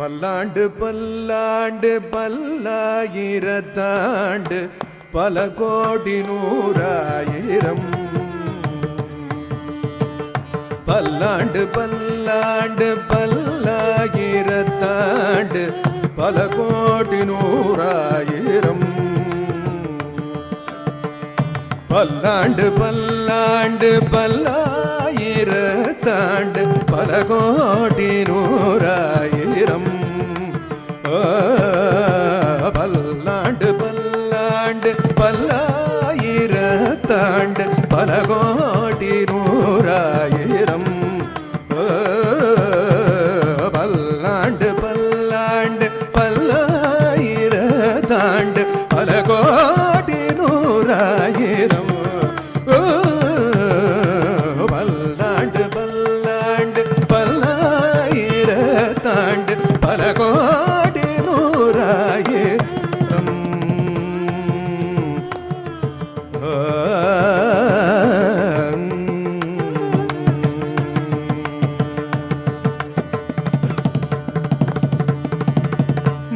பல்லாண்டு பல்லாண்டு பல்லாயிரத்தாண்டு பல கோடி நூறாயிரம். பல்லாண்டு பல்லாண்டு பல்லாயிரத்தாண்டு பல கோடி நூறாயிரம். பல்லாண்டு பல்லாண்டு பல்லாயிரம். பல கோடி நூறாயிரம் ஆ, பல்லாண்டு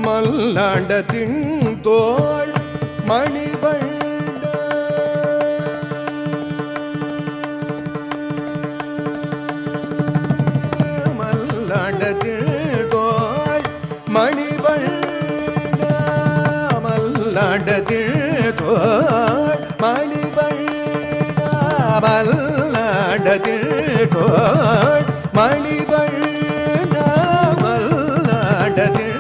மல்லாண்டத்தின் தோல் மணிவண்ட மல்லாண்டத்தில் தோல் மணிவண்ட மல்லாண்டத்தில் தோல் மணிவண்ட மல்லாண்டத்தில் தோல் மணிவண்ட மல்லாண்டத்தில்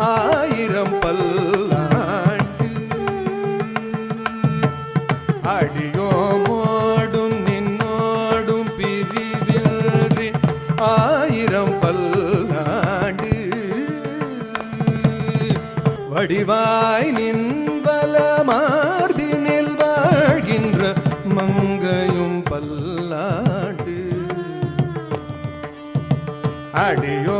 ஆயிரம் பல்லாண்டு. அடியோமோடும் நின்னோடும் பிரிவின்றி ஆயிரம் பல்லாண்டு. வடிவாய் நின்பல மார்பினில் வாழ்கின்ற மங்கையும் பல்லாண்டு. அடியோ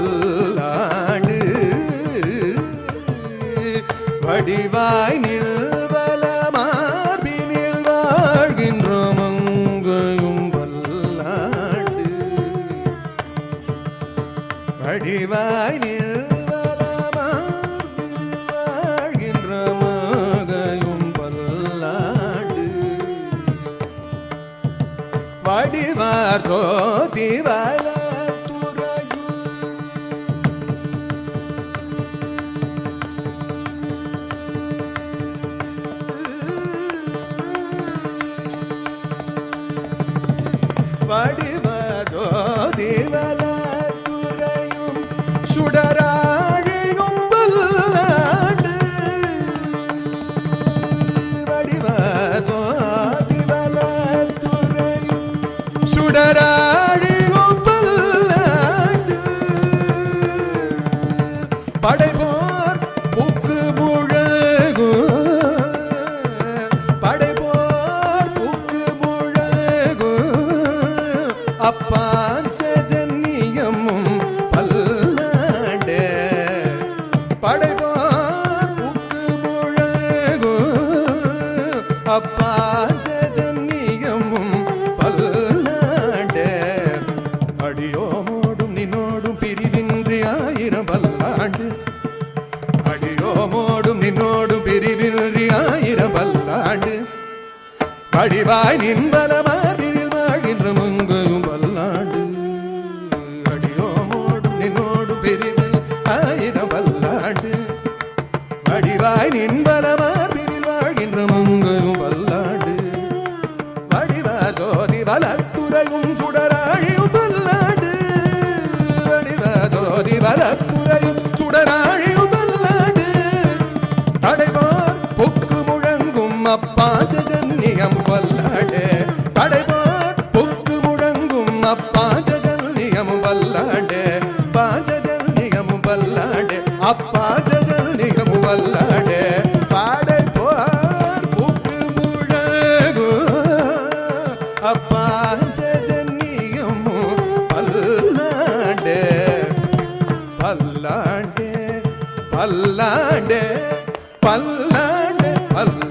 ஆயிரம் வடிவாய் நில்வல மார்பினில் வாழ்கின்ற அங்கையும் பல்லாண்டு வடிவாய் நில்வல மார்பினில் வாழ்கின்ற மங்கையும் பல்லாண்டு வடிவார் தோதி சுடராழியும் பல்லாண்டு படைபோர் புக்கு முழகு படைபோர் புக்கு முழகு அப்பாஞ்சஜன்யமும் பல்லாண்டு. படைபோர் புக்கு முழகு அப்பாஞ்சஜன்யமும் அடிவாய் நின்பலமாரில் வாழ்கின்ற மங்கையும் வல்லாடு அடியோமோடும் நின்னோடும் பிரிவில் ஆயிரம் பல்லாண்டு வடிவாய் நின்பலமாரில் வாழ்கின்ற மங்கையும் வல்லாடு வடிவா ஜோதி வலத்துறையும் சுடராழியும் வல்லாடு வடிவா ஜோதி வலத்துறையும் சுடராழி பல்லாண்டு பல்லாண்டு பல்லாண்டே